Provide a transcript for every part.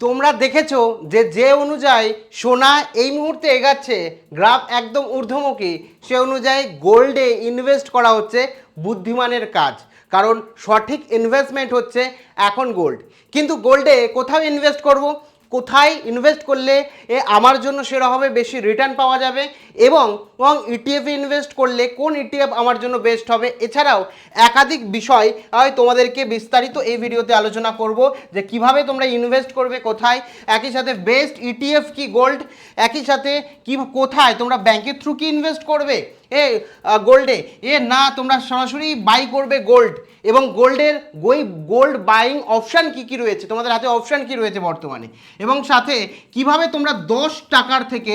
তোমরা দেখেছ যে যে অনুযায়ী সোনা এই মুহূর্তে এগাচ্ছে, গ্রাফ একদম ঊর্ধ্বমুখী, সে অনুযায়ী গোল্ডে ইনভেস্ট করা হচ্ছে বুদ্ধিমানের কাজ। কারণ সঠিক ইনভেস্টমেন্ট হচ্ছে এখন গোল্ড কিন্তু গোল্ডে কোথাও ইনভেস্ট করব? কোথায় ইনভেস্ট করলে এ আমার জন্য সেরকমভাবে বেশি রিটার্ন পাওয়া যাবে এবং এবং ইটিএফে ইনভেস্ট করলে কোন ইটিএফ আমার জন্য বেস্ট হবে? এছাড়াও একাধিক বিষয় তোমাদেরকে বিস্তারিত এই ভিডিওতে আলোচনা করব যে কীভাবে তোমরা ইনভেস্ট করবে কোথায়, একই সাথে বেস্ট ইটিএফ কি গোল্ড একই সাথে কি কোথায় তোমরা ব্যাংকের থ্রু কি ইনভেস্ট করবে? এ গোল্ডে এ? না, তোমরা সরাসরি বাই করবে গোল্ড এবং গোল্ডের গই গোল্ড বাইং অপশান কি কি রয়েছে? তোমাদের হাতে অপশান কি রয়েছে বর্তমানে? এবং সাথে কীভাবে তোমরা দশ টাকার থেকে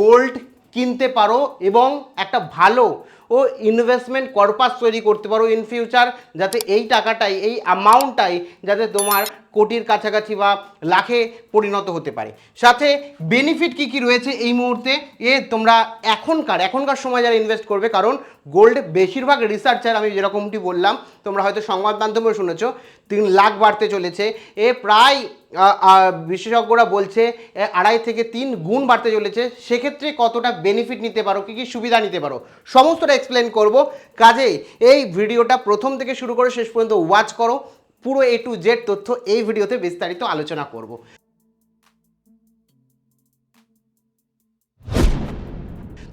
গোল্ড কিনতে পারো এবং একটা ভালো ও ইনভেস্টমেন্ট কর্পাস তৈরি করতে পারো ইন ফিউচার যাতে এই টাকাটাই, এই অ্যামাউন্টটাই যাতে তোমার কোটির কাছাকাছি বা লাখে পরিণত হতে পারে। সাথে বেনিফিট কি কি রয়েছে এই মুহূর্তে? এ তোমরা এখনকার এখনকার সময় যারা ইনভেস্ট করবে, কারণ গোল্ড বেশিরভাগ রিসার্চার আমি যেরকমটি বললাম, তোমরা হয়তো সংবাদ মাধ্যমে শুনেছ, তিন লাখ বাড়তে চলেছে। এ প্রায় বিশেষজ্ঞরা বলছে আড়াই থেকে তিন গুণ বাড়তে চলেছে। সেক্ষেত্রে কতটা বেনিফিট নিতে পারো, কী কী সুবিধা নিতে পারো, সমস্তটা এক্সপ্লেন করব। কাজেই এই ভিডিওটা প্রথম থেকে শুরু করে শেষ পর্যন্ত ওয়াচ করো। পুরো এ টু জেড তথ্য এই ভিডিওতে বিস্তারিত আলোচনা করব।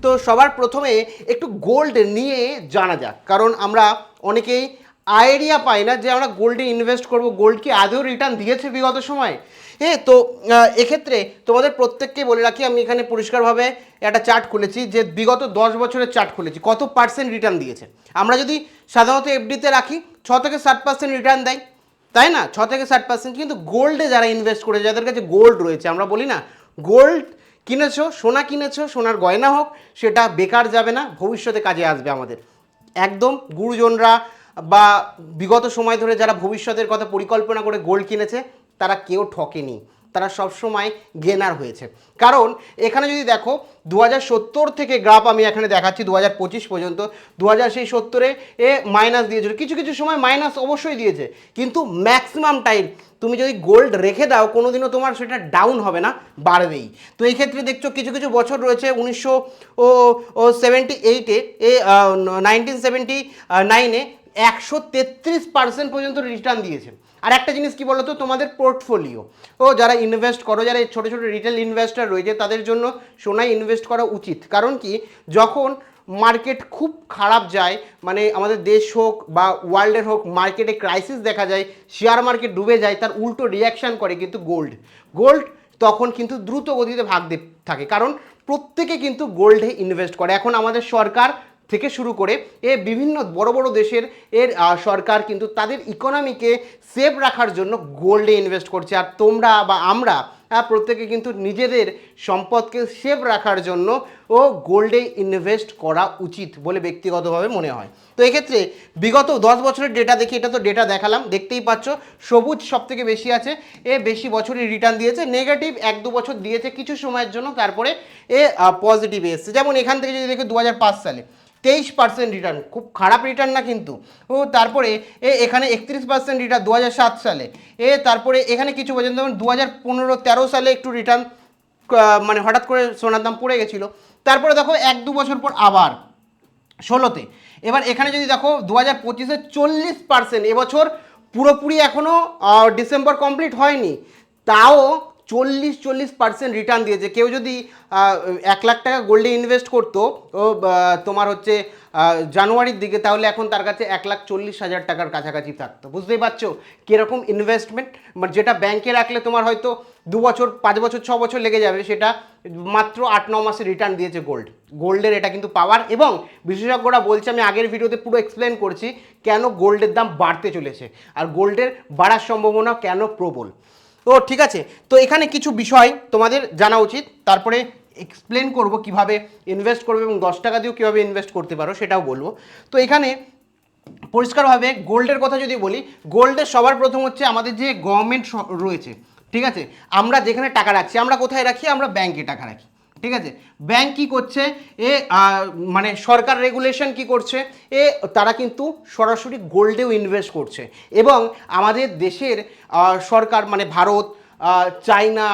তো সবার প্রথমে একটু গোল্ড নিয়ে জানা যাক, কারণ আমরা অনেকেই আইডিয়া পাই না যে আমরা গোল্ডে ইনভেস্ট করব। গোল্ড কি আদৌ রিটার্ন দিয়েছে বিগত সময়? হ্যাঁ তো এক্ষেত্রে তোমাদের প্রত্যেককে বলে রাখি, আমি এখানে পরিষ্কারভাবে একটা চার্ট খুলেছি যে বিগত দশ বছরের চার্ট খুলেছি, কত পার্সেন্ট রিটার্ন দিয়েছে। আমরা যদি সাধারণত এফডিতে রাখি, ছ থেকে ষাট পার্সেন্ট রিটার্ন দেয়। তাই না? ছ থেকে ষাট পার্সেন্ট কিন্তু গোল্ডে যারা ইনভেস্ট করেছে, যাদের কাছে গোল্ড রয়েছে, আমরা বলি না গোল্ড কিনেছো, সোনা কিনেছো, সোনার গয়না হোক, সেটা বেকার যাবে না, ভবিষ্যতে কাজে আসবে আমাদের। একদম গুরুজনরা বা বিগত সময় ধরে যারা ভবিষ্যতের কথা পরিকল্পনা করে গোল্ড কিনেছে, তারা কেউ ঠকেনি। তারা সবসময় গেনার হয়েছে। কারণ এখানে যদি দেখো দু হাজার সত্তর থেকে গ্রাফ আমি এখানে দেখাচ্ছি দু পঁচিশ পর্যন্ত দু হাজার সেই সত্তরে এ মাইনাস দিয়েছিল। কিছু কিছু সময় মাইনাস অবশ্যই দিয়েছে। কিন্তু ম্যাক্সিমাম টাইম তুমি যদি গোল্ড রেখে দাও, কোনোদিনও তোমার সেটা ডাউন হবে না, বাড়বেই। তো এই ক্ষেত্রে দেখছ, কিছু কিছু বছর রয়েছে, উনিশশো ও সেভেন্টি এইটে এ নাইনটিন সেভেন্টি নাইনে একশো তেত্রিশ পার্সেন্ট পর্যন্ত রিটার্ন দিয়েছে। আর একটা জিনিস কি বলতো, তোমাদের পোর্টফোলিও ও, যারা ইনভেস্ট করো, যারা ছোটো ছোটো রিটেল ইনভেস্টার রয়েছে, তাদের জন্য সোনায় ইনভেস্ট করা উচিত। কারণ কি, যখন মার্কেট খুব খারাপ যায় মানে আমাদের দেশ হোক বা ওয়ার্ল্ডের হোক মার্কেটে ক্রাইসিস দেখা যায় শেয়ার মার্কেট ডুবে যায়, তার উল্টো রিয়াকশান করে কিন্তু গোল্ড গোল্ড তখন কিন্তু দ্রুত গতিতে ভাগতে থাকে। কারণ প্রত্যেকে কিন্তু গোল্ডে ইনভেস্ট করে। এখন আমাদের সরকার থেকে শুরু করে এ বিভিন্ন বড় বড় দেশের এর সরকার কিন্তু তাদের ইকোনমিকে সেভ রাখার জন্য গোল্ডে ইনভেস্ট করছে। আর তোমরা বা আমরা প্রত্যেকে কিন্তু নিজেদের সম্পদকে সেভ রাখার জন্য ও গোল্ডে ইনভেস্ট করা উচিত বলে ব্যক্তিগতভাবে মনে হয়। তো এক্ষেত্রে বিগত দশ বছরের ডেটা দেখি, এটা তো ডেটা দেখালাম, দেখতেই পাচ্ছ, সবুজ সব থেকে বেশি আছে, এ বেশি বছরই রিটার্ন দিয়েছে নেগেটিভ এক দু বছর দিয়েছে কিছু সময়ের জন্য, তারপরে এ পজিটিভ এসছে। যেমন এখান থেকে যদি দেখি, দু সালে তেইশ পার্সেন্ট রিটার্ন খুব খারাপ রিটার্ন না কিন্তু। ও, তারপরে এ, এখানে একত্রিশ পার্সেন্ট রিটার্ন দু হাজার সাত সালে। এ, তারপরে এখানে কিছু পর্যন্ত যেমন দু হাজার পনেরো তেরো সালে একটু রিটার্ন মানে হঠাৎ করে সোনার দাম পড়ে গেছিল। তারপরে দেখো এক দু বছর পর আবার ষোলোতে। এবার এখানে যদি দেখো দু হাজার পঁচিশে চল্লিশ পার্সেন্ট এবছর পুরোপুরি এখনও ডিসেম্বর কমপ্লিট হয়নি। তাও চল্লিশ চল্লিশ পার্সেন্ট রিটার্ন দিয়েছে। কেউ যদি এক লাখ টাকা গোল্ডে ইনভেস্ট করতো, ও তোমার হচ্ছে জানুয়ারির দিকে, তাহলে এখন তার কাছে এক লাখ চল্লিশ হাজার টাকার কাছাকাছি থাকতো। বুঝতেই পারছ? কীরকম ইনভেস্টমেন্ট মানে যেটা ব্যাংকে রাখলে তোমার হয়তো দু বছর, পাঁচ বছর, ছ বছর লেগে যাবে, সেটা মাত্র আট, ন মাসে রিটার্ন দিয়েছে গোল্ড গোল্ডের এটা কিন্তু পাওয়ার এবং বিশেষজ্ঞরা বলছে, আমি আগের ভিডিওতে পুরো এক্সপ্লেন করছি, কেন গোল্ডের দাম বাড়তে চলেছে। আর গোল্ডের বাড়ার সম্ভাবনা কেন প্রবল? ও ঠিক আছে, তো এখানে কিছু বিষয় তোমাদের জানা উচিত। তারপরে এক্সপ্লেন করব কীভাবে ইনভেস্ট করবে এবং দশ টাকা দিয়েও কীভাবে ইনভেস্ট করতে পারো, সেটাও বলব। তো এখানে পরিষ্কারভাবে গোল্ডের কথা যদি বলি গোল্ডের সবার প্রথম হচ্ছে আমাদের যে গভর্নমেন্ট রয়েছে, ঠিক আছে? আমরা যেখানে টাকা রাখছি, আমরা কোথায় রাখি? আমরা ব্যাংকে টাকা রাখি। ঠিক আছে? ব্যাংক কি করছে? এ মানে সরকার রেগুলেশন কি করছে? এ, তারা কিন্তু সরাসরি গোল্ডেও ইনভেস্ট করছে। এবং আমাদের দেশের সরকার মানে ভারত চায়না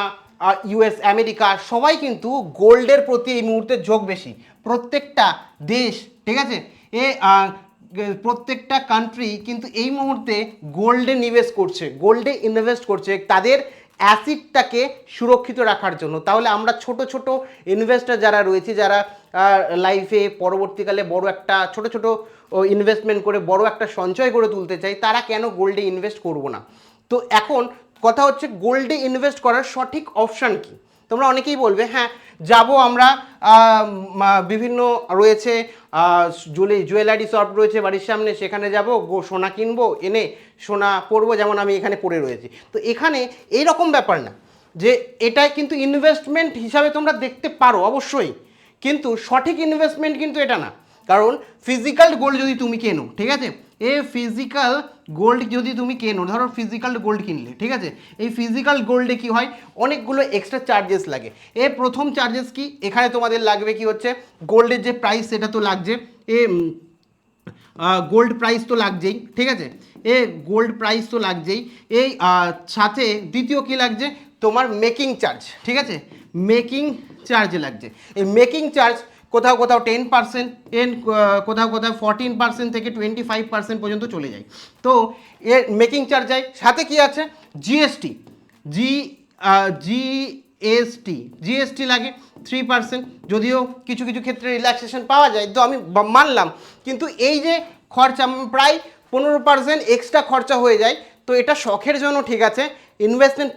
ইউএস আমেরিকা সবাই কিন্তু গোল্ডের প্রতি এই মুহূর্তে ঝোঁক বেশি। প্রত্যেকটা দেশ, ঠিক আছে? এ প্রত্যেকটা কান্ট্রি কিন্তু এই মুহূর্তে গোল্ডে নিবেশ করছে। গোল্ডে ইনভেস্ট করছে। তাদের অ্যাসিডটাকে সুরক্ষিত রাখার জন্য। তাহলে আমরা ছোট ছোট ইনভেস্টর যারা রয়েছে, যারা লাইফে পরবর্তীকালে বড় একটা, ছোট ছোট ইনভেস্টমেন্ট করে বড় একটা সঞ্চয় করে তুলতে চাই, তারা কেন গোল্ডে ইনভেস্ট করব না? তো এখন কথা হচ্ছে গোল্ডে ইনভেস্ট করার সঠিক অপশান কি? তোমরা অনেকেই বলবে হ্যাঁ যাব আমরা বিভিন্ন রয়েছে জুয়েলারি জুয়েলারি শপ রয়েছে বাড়ির সামনে, সেখানে যাব, গো, সোনা কিনবো, এনে সোনা পরবো, যেমন আমি এখানে পরে রয়েছি। তো এখানে এই রকম ব্যাপার না, যে এটাই কিন্তু ইনভেস্টমেন্ট হিসাবে তোমরা দেখতে পারো, অবশ্যই। কিন্তু সঠিক ইনভেস্টমেন্ট কিন্তু এটা না। কারণ ফিজিক্যাল গোল্ড যদি তুমি কেনো, ঠিক আছে? এ ফিজিক্যাল গোল্ড যদি তুমি কেনো, ধরো ফিজিক্যাল গোল্ড কিনলে, ঠিক আছে? এই ফিজিক্যাল গোল্ডে কি হয়? অনেকগুলো এক্সট্রা চার্জেস লাগে। এ প্রথম চার্জেস কি? এখানে তোমাদের লাগবে কি হচ্ছে? গোল্ডের যে প্রাইস সেটা তো লাগছে। এ গোল্ড প্রাইস তো লাগছেই, ঠিক আছে? এ গোল্ড প্রাইস তো লাগছেই। এই সাথে দ্বিতীয় কি লাগছে? তোমার মেকিং চার্জ ঠিক আছে? মেকিং চার্জ লাগছে। এই মেকিং চার্জ কোথাও কোথাও টেন পার্সেন্ট টেন কোথাও কোথাও ফরটিন পার্সেন্ট থেকে টোয়েন্টি ফাইভ পার্সেন্ট পর্যন্ত চলে যায়। তো এর মেকিং চার্জ যায়। সাথে কি আছে? জিএসটি জি জিএসটি জিএসটি লাগে থ্রি পার্সেন্ট যদিও কিছু কিছু ক্ষেত্রে রিল্যাক্সেশন পাওয়া যায়, তো আমি মানলাম। কিন্তু এই যে খরচা প্রায় পনেরো পার্সেন্ট এক্সট্রা খরচা হয়ে যায়, তো এটা শখের জন্য ঠিক আছে। ইনভেস্টমেন্ট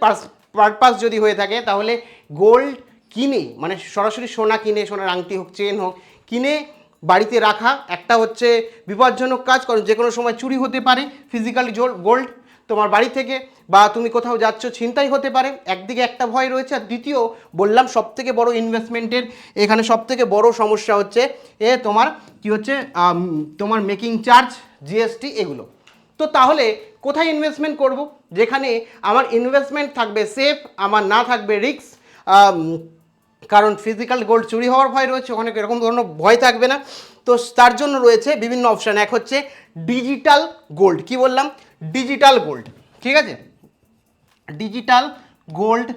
পারপাস যদি হয়ে থাকে, তাহলে গোল্ড কিনে মানে সরাসরি সোনা কিনে, সোনার আংটি হোক চেন হোক, কিনে বাড়িতে রাখা একটা হচ্ছে বিপজ্জনক কাজ, কারণ যে কোনো সময় চুরি হতে পারে ফিজিক্যালি গোল্ড তোমার বাড়ি থেকে বা তুমি কোথাও যাচ্ছ, ছিনতাই হতে পারে। একদিকে একটা ভয় রয়েছে, আর দ্বিতীয় বললাম সব থেকে বড় ইনভেস্টমেন্টের এখানে সব থেকে বড় সমস্যা হচ্ছে, এ তোমার কি হচ্ছে তোমার মেকিং চার্জ জিএসটি এগুলো। তো তাহলে কোথায় ইনভেস্টমেন্ট করব? যেখানে আমার ইনভেস্টমেন্ট থাকবে সেফ আমার না থাকবে রিস্ক কারণ ফিজিক্যাল গোল্ড চুরি হওয়ার ভয় রয়েছে, ওখানে এরকম ধরনের ভয় থাকবে না। তো তার জন্য রয়েছে বিভিন্ন অপশান এক হচ্ছে ডিজিটাল গোল্ড কি বললাম? ডিজিটাল গোল্ড ঠিক আছে? ডিজিটাল গোল্ড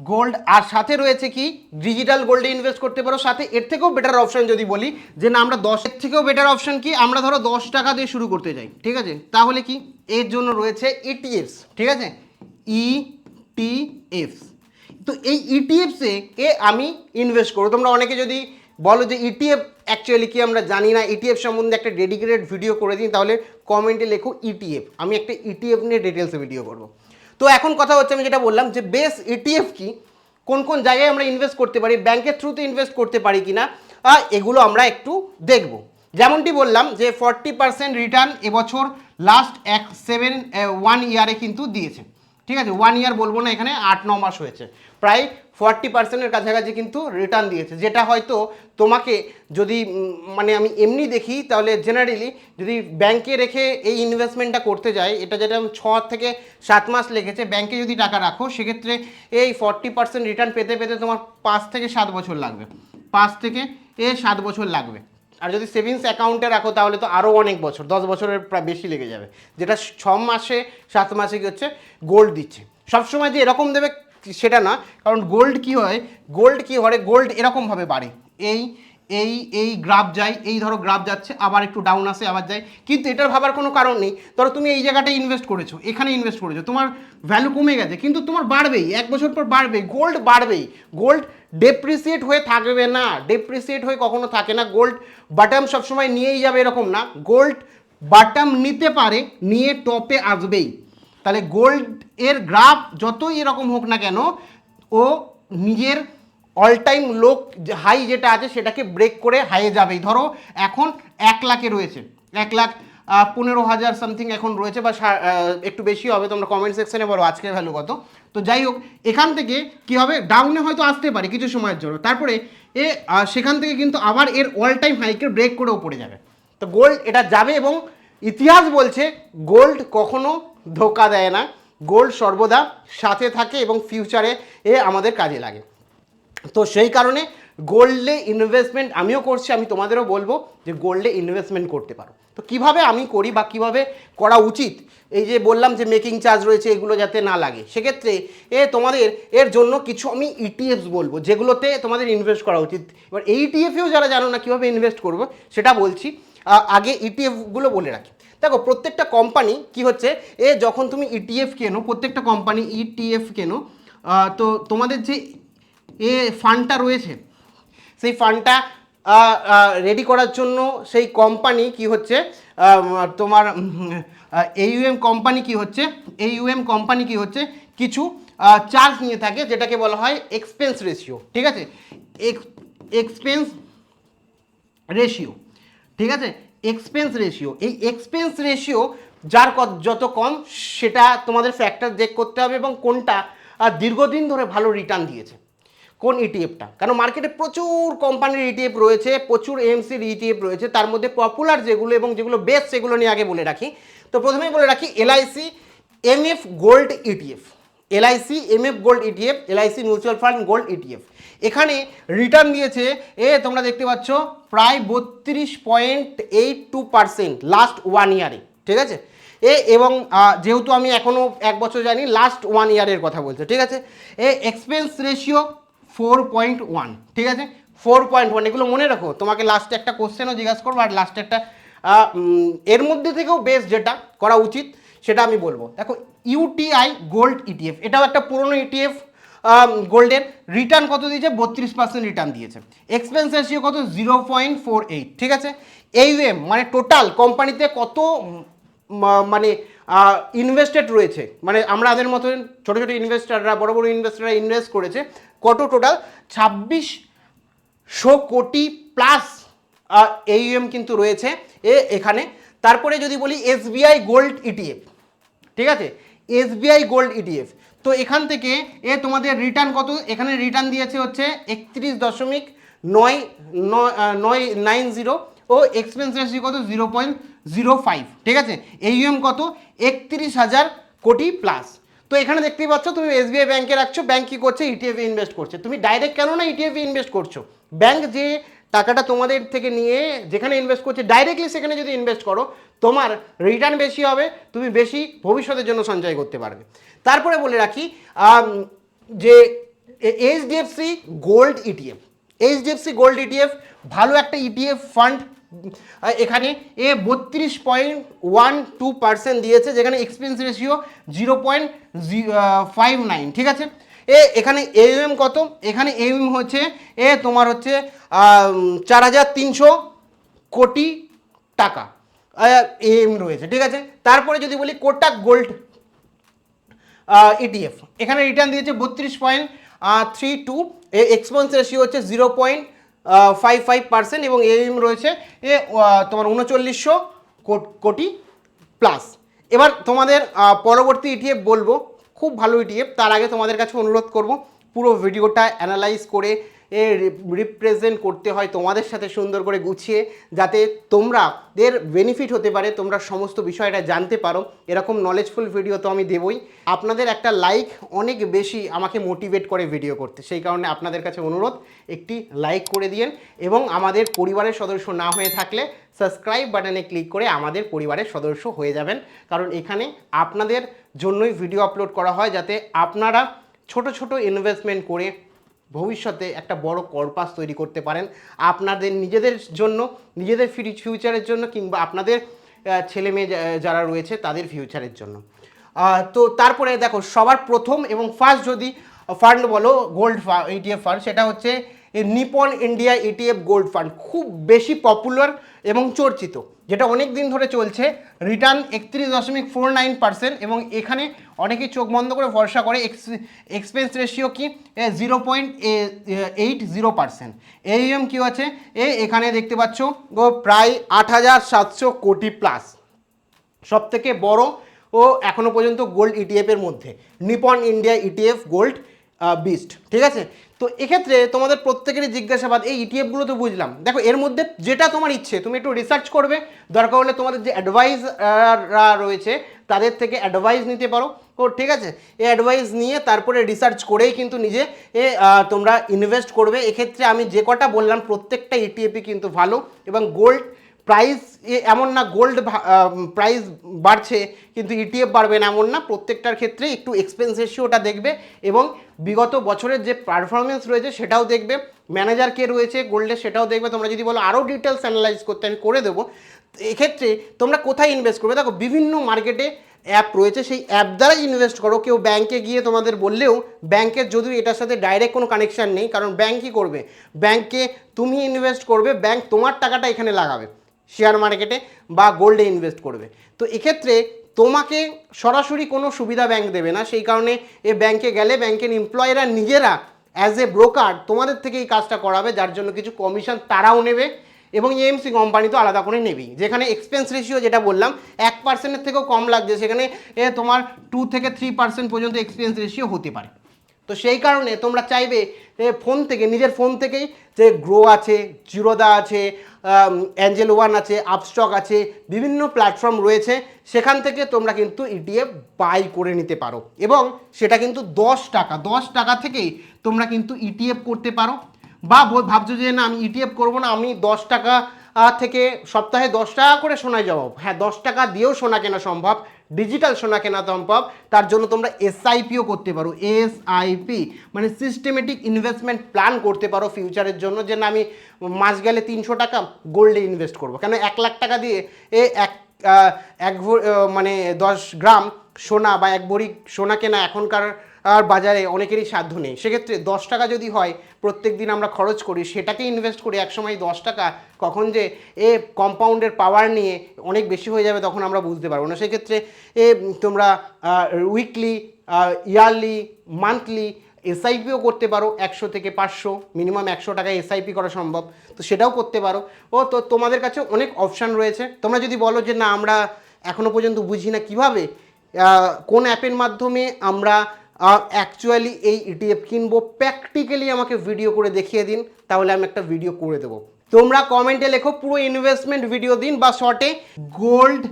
গোল্ড আর সাথে রয়েছে কি? ডিজিটাল গোল্ডে ইনভেস্ট করতে পারো। সাথে এর থেকেও বেটার অপশন যদি বলি, যে না, আমরা দশের থেকেও বেটার অপশন কি? আমরা ধরো দশ টাকা দিয়ে শুরু করতে যাই ঠিক আছে? তাহলে কি? এর জন্য রয়েছে ইটিএফস ঠিক আছে? ইটিএফস তো এই ইটিএফসে এ আমি ইনভেস্ট করব? তোমরা অনেকে যদি বলো যে ইটিএফ অ্যাকচুয়ালি কি, আমরা জানি না। ইটিএফ সম্বন্ধে একটা ডেডিকেটেড ভিডিও করে দিই তাহলে কমেন্টে লেখো ইটিএফ আমি একটা ইটিএফ নিয়ে ডিটেলসে ভিডিও করব। তো এখন কথা হচ্ছে, আমি যেটা বললাম যে বেস ইটিএফ কি, কোন কোন জায়গায় আমরা ইনভেস্ট করতে পারি ব্যাংকের থ্রুতে ইনভেস্ট করতে পারি কি না এগুলো আমরা একটু দেখব। যেমনটি বললাম যে ফর্টি পার্সেন্ট রিটার্ন এবছর লাস্ট এক সেভেন ওয়ান ইয়ারে কিন্তু দিয়েছে। ঠিক আছে ওয়ান ইয়ার বলব না এখানে, আট, ন মাস হয়েছে। প্রায় ফর্টি পার্সেন্টের কাছাকাছি কিন্তু রিটার্ন দিয়েছে। যেটা হয়তো তোমাকে যদি মানে আমি এমনি দেখি, তাহলে জেনারেলি যদি ব্যাংকে রেখে এই ইনভেস্টমেন্টটা করতে যাই, এটা যেটা ছ থেকে সাত মাস লেগেছে ব্যাংকে যদি টাকা রাখো, সেক্ষেত্রে এই ফর্টি পার্সেন্ট রিটার্ন পেতে পেতে তোমার পাঁচ থেকে সাত বছর লাগবে। পাঁচ থেকে এ সাত বছর লাগবে। আর যদি সেভিংস অ্যাকাউন্টে রাখো তাহলে তো আরও অনেক বছর, দশ বছরের প্রায় বেশি লেগে যাবে। যেটা ছ মাসে, সাত মাসে কি হচ্ছে? গোল্ড দিচ্ছে। সবসময় যে এরকম দেবে সেটা না, কারণ গোল্ড কি হয়? গোল্ড কি হয় গোল্ড এরকমভাবে বাড়ে। এই এই এই গ্রাফ যায়, এই ধরো গ্রাফ যাচ্ছে, আবার একটু ডাউন আসে, আবার যায়। কিন্তু এটার ভাবার কোনো কারণ নেই। ধরো তুমি এই জায়গাটায় ইনভেস্ট করেছ, এখানে ইনভেস্ট করেছ, তোমার ভ্যালু কমে গেছে, কিন্তু তোমার বাড়বেই, এক বছর পর বাড়বেই গোল্ড বাড়বেই। গোল্ড ডেপ্রিসিয়েট হয়ে থাকবে না ডেপ্রিসিয়েট হয়ে কখনো থাকে না। গোল্ড বাটাম সবসময় নিয়েই যাবে এরকম না। গোল্ড বাটাম নিতে পারে, নিয়ে টপে আসবেই। তাহলে গোল্ড এর গ্রাফ যতই এরকম হোক না কেন, ও নিজের অল টাইম লোক হাই যেটা আছে সেটাকে ব্রেক করে হাইয়ে যাবেই। ধরো এখন এক লাখে রয়েছে। এক লাখ পনেরো হাজার সামথিং এখন রয়েছে বা একটু বেশি হবে, তোমরা কমেন্ট সেকশনে বলো আজকের ভ্যালু কত। তো যাই হোক, এখান থেকে কি হবে? ডাউনে হয়তো আসতে পারে কিছু সময়ের জন্য। তারপরে এ সেখান থেকে কিন্তু আবার এর অল টাইম হাইকে ব্রেক করেও পড়ে যাবে। তো গোল্ড এটা যাবে এবং ইতিহাস বলছে গোল্ড কখনো ধোকা দেয় না। গোল্ড সর্বদা সাথে থাকে এবং ফিউচারে এ আমাদের কাজে লাগে। তো সেই কারণে গোল্ডে ইনভেস্টমেন্ট আমিও করছি, আমি তোমাদেরও বলব যে গোল্ডে ইনভেস্টমেন্ট করতে পারো। তো কীভাবে আমি করি বা কীভাবে করা উচিত? এই যে বললাম যে মেকিং চার্জ রয়েছে, এগুলো যাতে না লাগে। সেক্ষেত্রে এ তোমাদের, এর জন্য কিছু আমি ইটিএফস বলব, যেগুলোতে তোমাদের ইনভেস্ট করা উচিত। এবার এই ইটিএফেও যারা জানো না কীভাবে ইনভেস্ট করব, সেটা বলছি। আগে ইটিএফগুলো বলে রাখি। দেখো, প্রত্যেকটা কোম্পানি কি হচ্ছে, এ যখন তুমি ইটিএফ কেনো, প্রত্যেকটা কোম্পানি ইটিএফ কেনো তো তোমাদের যে এ ফান্ডটা রয়েছে। সেই ফান্ডটা রেডি করার জন্য সেই কোম্পানি কি হচ্ছে তোমার এইউএম কোম্পানি কি হচ্ছে এইউএম কোম্পানি কি হচ্ছে, কিছু চার্জ নিয়ে থাকে, যেটাকে বলা হয় এক্সপেন্স রেশিও ঠিক আছে? এক্সপেন্স রেশিও ঠিক আছে? এক্সপেন্স রেশিও এই এক্সপেন্স রেশিও যার যত কম, সেটা তোমাদের ফ্যাক্টর চেক করতে হবে এবং কোনটা দীর্ঘদিন ধরে ভালো রিটার্ন দিয়েছে। কোন ইটিএফটা কারণ মার্কেটে প্রচুর কোম্পানির ইটিএফ রয়েছে, প্রচুর এমসির ইটিএফ রয়েছে, তার মধ্যে পপুলার যেগুলো এবং যেগুলো বেস্ট সেগুলো নিয়ে আগে বলে রাখি। তো প্রথমেই বলে রাখি LIC MF gold ETF LIC MF gold ETF LIC mutual fund gold ETF এখানে রিটার্ন দিয়েছে, এ তোমরা দেখতে পাচ্ছ, প্রায় বত্রিশ point eight two percent last one ইয়ারে ঠিক আছে? এ এবং যেহেতু আমি এখনও এক বছর জানি লাস্ট ওয়ান ইয়ারের কথা বলছে, ঠিক আছে? এ expense ratio four point one ঠিক আছে? ফোর পয়েন্ট ওয়ান এগুলো মনে রাখো, তোমাকে লাস্টে একটা কোশ্চেনও জিজ্ঞাসা করব, আর লাস্টে একটা এর মধ্যে থেকেও বেস্ট যেটা করা উচিত, সেটা আমি বলব। দেখো ইউটিআই গোল্ড ইটিএফ এটাও একটা পুরনো E ইটিএফ গোল্ডের রিটার্ন কত দিয়েছে? বত্রিশ পার্সেন্ট রিটার্ন দিয়েছে। এক্সপেন্স রেশিও কত? জিরো পয়েন্ট ফোর এইট ঠিক আছে? এইউএম মানে টোটাল কোম্পানিতে কত মানে ইনভেস্টেড রয়েছে। মানে আমরা আমাদের মতন ছোটো ছোটো ইনভেস্টাররা বড় বড় ইনভেস্টাররা ইনভেস্ট করেছে। কত টোটাল ছাব্বিশশো কোটি প্লাস এইউএম কিন্তু রয়েছে। এ, এখানে। তারপরে যদি বলি এসবিআই গোল্ড ইটিএফ ঠিক আছে? এসবিআই গোল্ড ইটিএফ তো এখান থেকে এ তোমাদের রিটার্ন কত? এখানে রিটার্ন দিয়েছে হচ্ছে একত্রিশ দশমিক নয় নয় নয় নাইন জিরো ও এক্সপেন্স রেশিও কত? জিরো পয়েন্ট জিরো ফাইভ ঠিক আছে? এইউএম কত? একত্রিশ হাজার কোটি প্লাস তো এখানে দেখতেই পাচ্ছ, তুমি এসবিআই ব্যাংকে রাখছো ব্যাংক কী করছে? ইটিএফ ইনভেস্ট করছে। তুমি ডাইরেক্ট কেন না ইটিএফ ইনভেস্ট করছ? ব্যাংক যে টাকাটা তোমাদের থেকে নিয়ে যেখানে ইনভেস্ট করছে ডাইরেক্টলি সেখানে যদি ইনভেস্ট করো, তোমার রিটার্ন বেশি হবে, তুমি বেশি ভবিষ্যতের জন্য সঞ্চয় করতে পারবে। তারপরে বলে রাখি যে HDFC gold ETF HDFC gold ETF ভালো একটা E ইটিএফ ফান্ড এখানে এ বত্রিশ পয়েন্ট ওয়ান টু পার্সেন্ট দিয়েছে, যেখানে expense ratio zero point five nine ঠিক আছে? এ, এখানে এম কত? এখানে এম হচ্ছে, এ তোমার হচ্ছে চার হাজার তিনশো কোটি টাকা। এম রয়েছে, ঠিক আছে? তারপরে যদি বলি কোটাক গোল্ড ইটিএফ E এখানে রিটার্ন দিয়েছে বত্রিশ point three two expense ratio হচ্ছে zero point five five percent এবং এম রয়েছে, এ তোমার উনচল্লিশশো কোটি প্লাস এবার তোমাদের পরবর্তী ইটিএফ বলব, খুব ভালো ইটিএফ তার আগে তোমাদের কাছে অনুরোধ করব, পুরো ভিডিওটা অ্যানালাইজ করে এ রিপ্রেজেন্ট করতে হয় তোমাদের সাথে সুন্দর করে গুছিয়ে, যাতে তোমরা দের বেনিফিট হতে পারে, তোমরা সমস্ত বিষয়টা জানতে পারো। এরকম নলেজফুল ভিডিও তো আমি দেবই। আপনাদের একটা লাইক অনেক বেশি আমাকে মোটিভেট করে ভিডিও করতে। সেই কারণে আপনাদের কাছে অনুরোধ, একটি লাইক করে দিয়েন এবং আমাদের পরিবারের সদস্য না হয়ে থাকলে সাবস্ক্রাইব বাটনে ক্লিক করে আমাদের পরিবারের সদস্য হয়ে যাবেন। কারণ এখানে আপনাদের জন্যই ভিডিও আপলোড করা হয়, যাতে আপনারা ছোট ছোট ইনভেস্টমেন্ট করে ভবিষ্যতে একটা বড় কর্পাস তৈরি করতে পারেন। আপনাদের নিজেদের জন্য, নিজেদের ফিউচারের জন্য কিংবা আপনাদের ছেলে মেয়ে যারা রয়েছে তাদের ফিউচারের জন্য। তো তারপরে দেখো, সবার প্রথম এবং ফার্স্ট যদি ফান্ড বলো গোল্ড ইটিএফ ফান্ড সেটা হচ্ছে Nippon India ETF gold fund খুব বেশি পপুলার এবং চর্চিত, যেটা অনেক দিন ধরে চলছে। রিটার্ন একত্রিশ দশমিক ফোর নাইন পার্সেন্ট এবং এখানে অনেকেই চোখ বন্ধ করে ভরসা করে এক্সপেন্স রেশিও কি? Zero point eight zero percent AUM কী আছে? এ, এখানে দেখতে পাচ্ছ প্রায় আট হাজার সাতশো কোটি প্লাস সব থেকে বড় ও এখনও পর্যন্ত গোল্ড ইটিএফের মধ্যে। Nippon India ETF gold beast ঠিক আছে? তো এক্ষেত্রে তোমাদের প্রত্যেকেরই জিজ্ঞাসাবাদ, এই ইটিএফগুলো তো বুঝলাম। দেখো, এর মধ্যে যেটা তোমার ইচ্ছে, তুমি একটু রিসার্চ করবে। দরকার হলে তোমাদের যে অ্যাডভাইসরা রয়েছে, তাদের থেকে অ্যাডভাইস নিতে পারো। ও ঠিক আছে? এই অ্যাডভাইস নিয়ে তারপরে রিসার্চ করেই কিন্তু নিজে, এ তোমরা ইনভেস্ট করবে। এক্ষেত্রে আমি যে কটা বললাম, প্রত্যেকটা ইটিএফই কিন্তু ভালো এবং গোল্ড প্রাইস এমন না গোল্ড প্রাইস বাড়ছে, কিন্তু ইটিএফ বাড়বে না এমন না, প্রত্যেকটার ক্ষেত্রে একটু এক্সপেন্স রেশিওটা দেখবে এবং বিগত বছরের যে পারফরমেন্স রয়েছে সেটাও দেখবে। ম্যানেজার কে রয়েছে গোল্ডে সেটাও দেখবে। তোমরা যদি বলো আরও ডিটেলস অ্যানালাইজ করতে, আমি করে দেবো। এক্ষেত্রে তোমরা কোথায় ইনভেস্ট করবে? দেখো, বিভিন্ন মার্কেটে অ্যাপ রয়েছে, সেই অ্যাপ দ্বারাই ইনভেস্ট করো। কেউ ব্যাংকে গিয়ে তোমাদের বললেও ব্যাংকের যদিও এটার সাথে ডাইরেক্ট কোনো কানেকশান নেই, কারণ ব্যাংক কী করবে? ব্যাংকে তুমি ইনভেস্ট করবে ব্যাংক তোমার টাকাটা এখানে লাগাবে। শেয়ার মার্কেটে বা গোল্ডে ইনভেস্ট করবে। তো এক্ষেত্রে তোমাকে সরাসরি কোনো সুবিধা ব্যাংক দেবে না, সেই কারণে এ ব্যাংকে গেলে ব্যাংকের এমপ্লয়িরা নিজেরা অ্যাজ এ ব্রোকার তোমাদের থেকে এই কাজটা করাবে, যার জন্য কিছু কমিশন তারাও নেবে এবং এমসি কোম্পানি তো আলাদা করে নেবেই। যেখানে এক্সপেন্স রেশিও যেটা বললাম, এক পার্সেন্টের থেকেও কম লাগছে, সেখানে এ তোমার টু থেকে থ্রি পার্সেন্ট পর্যন্ত এক্সপেন্স রেশিও হতে পারে। তো সেই কারণে তোমরা চাইবে ফোন থেকে, নিজের ফোন থেকেই যে গ্রো আছে জিরোদা আছে অ্যাঞ্জেল ওয়ান আছে আপস্টক আছে, বিভিন্ন প্ল্যাটফর্ম রয়েছে। সেখান থেকে তোমরা কিন্তু ইটিএফ বাই করে নিতে পারো। এবং সেটা কিন্তু দশ টাকা দশ টাকা থেকেই তোমরা কিন্তু ইটিএফ করতে পারো। বা ভাবছ যে, না, আমি ইটিএফ করব না, আমি দশ টাকা থেকে সপ্তাহে দশ টাকা করে সোনায় যাব হ্যাঁ দশ টাকা দিয়েও সোনা কেনা সম্ভব। ডিজিটাল সোনা কেনা সম্ভব তার জন্য তোমরা এসআইপিও করতে পারো। এসআইপি মানে সিস্টেমেটিক ইনভেস্টমেন্ট প্ল্যান করতে পারো ফিউচারের জন্য, যে না আমি মাস গেলে তিনশো টাকা গোল্ডে ইনভেস্ট করব। কেন এক লাখ টাকা দিয়ে এ এক এক মানে দশ গ্রাম সোনা বা এক ভরি সোনা কেনা এখনকার আর বাজারে অনেকেরই সাধ্য নেই। সেক্ষেত্রে দশ টাকা যদি হয়, প্রত্যেক দিন আমরা খরচ করি সেটাকে ইনভেস্ট করি। একসময় দশ টাকা কখন যে এ কম্পাউন্ডের পাওয়ার নিয়ে অনেক বেশি হয়ে যাবে তখন আমরা বুঝতে পারব না। সেক্ষেত্রে এ তোমরা উইকলি ইয়ারলি মান্থলি এসআইপিও করতে পারো। একশো থেকে পাঁচশো মিনিমাম একশো টাকা এসআইপি করা সম্ভব। তো সেটাও করতে পারো। ও, তো তোমাদের কাছে অনেক অপশান রয়েছে। তোমরা যদি বলো যে না, আমরা এখনও পর্যন্ত বুঝি না কীভাবে কোন অ্যাপের মাধ্যমে আমরা অ্যাকচুয়ালি এই ইটিএফ কিনবো প্র্যাকটিক্যালি আমাকে ভিডিও করে দেখিয়ে দিন, তাহলে আমি একটা ভিডিও করে দেবো। তোমরা কমেন্টে লেখো পুরো ইনভেস্টমেন্ট ভিডিও দিন, বা শর্টে গোল্ড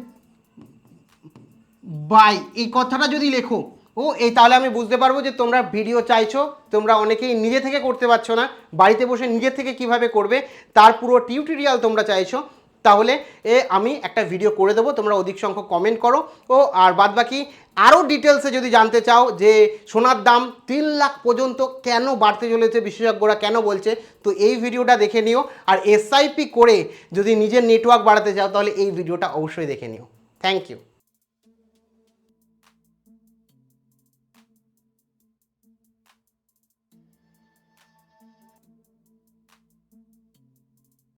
বাই এই কথাটা যদি লেখো, ও, এই তাহলে আমি বুঝতে পারব যে তোমরা ভিডিও চাইছো, তোমরা অনেকেই নিজে থেকে করতে পারছ না, বাড়িতে বসে নিজে থেকে কীভাবে করবে, তার পুরো টিউটোরিয়াল তোমরা চাইছো, তাহলে এ আমি একটা ভিডিও করে দেবো, তোমরা অধিক সংখ্যক কমেন্ট করো, ও, আর বাদ বাকি আরও ডিটেলসে যদি জানতে চাও যে সোনার দাম তিন লাখ পর্যন্ত কেন বাড়তে চলেছে, বিশেষজ্ঞরা কেন বলছে, তো এই ভিডিওটা দেখে নিও। আর এসআইপি করে যদি নিজের নেটওয়ার্ক বাড়াতে চাও, তাহলে এই ভিডিওটা অবশ্যই দেখে নিও। Thank you